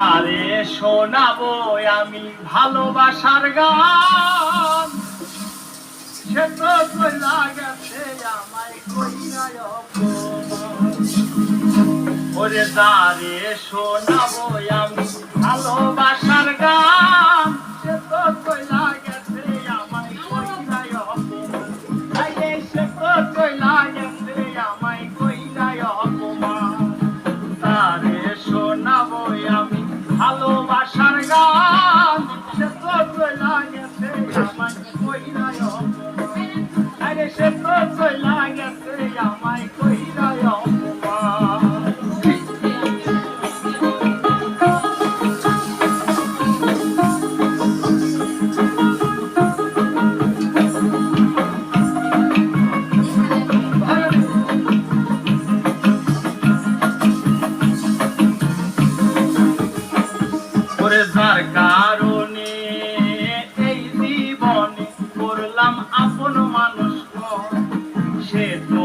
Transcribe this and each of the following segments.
আরে শোনাবো আমি ভালোবাসার গান। সে তো কইলা আমায় কইনায় ওরে তারে শোনাবো আমি on. ব্যথার কারণে এই জীবন করলাম আপন মানুষ সে তো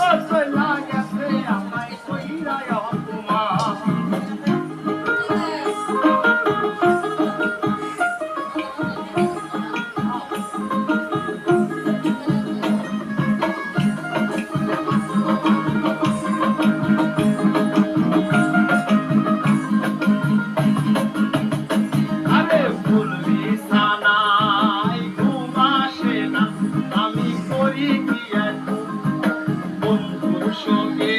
todos nós. সঙ্গে